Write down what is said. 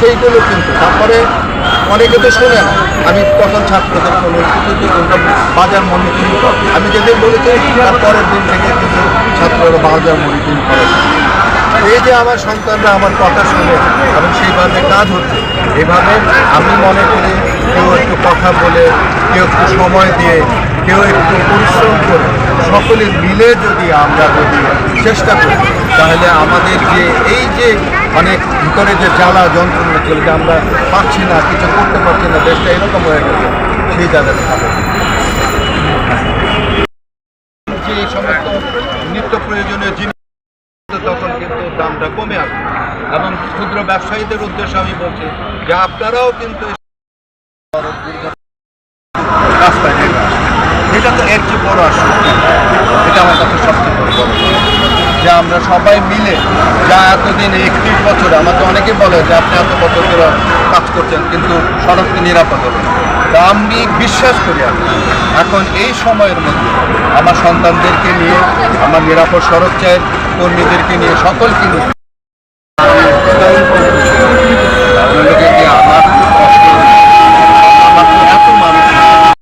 সেইগুলো কিন্তু তারপরে অনেকে তো শোনে আমি তখন ছাত্রদের কোনো বাজার মনিটরিং কর আমি যেদিন বলেছি, তার পরের দিন থেকে কিন্তু ছাত্ররা বাজার মনিটরিং করে। এই যে আমার সন্তানরা আমার কথা শুনে এবং সেইভাবে কাজ হচ্ছে, এভাবে আমি মনে করি কেউ একটু কথা বলে, কেউ একটু সময় দিয়ে, কেউ একটু পরিশ্রম করে সকলে মিলে যদি আমরা যদি চেষ্টা করি, তাহলে আমাদের যে, এই যে অনেক ভিতরে যে জ্বালা যন্ত্রণা চলছে আমরা পাচ্ছি না, কিছু করতে পারছি না, দেশটা এরকম হয়ে গেছে, সেই এই সমস্ত নিত্য প্রয়োজনীয় জিনিস তখন কিন্তু দামটা কমে আসবে এবং ক্ষুদ্র ব্যবসায়ীদের উদ্দেশ্যে আমি বলছি কিন্তু। এটা তো বড় আসুন এটা আমার কাছে সবচেয়ে বড় বড় যে আমরা সবাই মিলে যা এতদিন একত্রিশ বছর, আমাকে অনেকে বলে যে আপনি এত বছর ধরে কাজ করছেন, কিন্তু সড়ককে নিরাপদ হবে তা আমি বিশ্বাস করি এখন এই সময়ের মধ্যে আমার সন্তানদেরকে নিয়ে, আমার নিরাপদ সড়ক চায়ের কর্মীদেরকে নিয়ে, সকলকে নিয়ে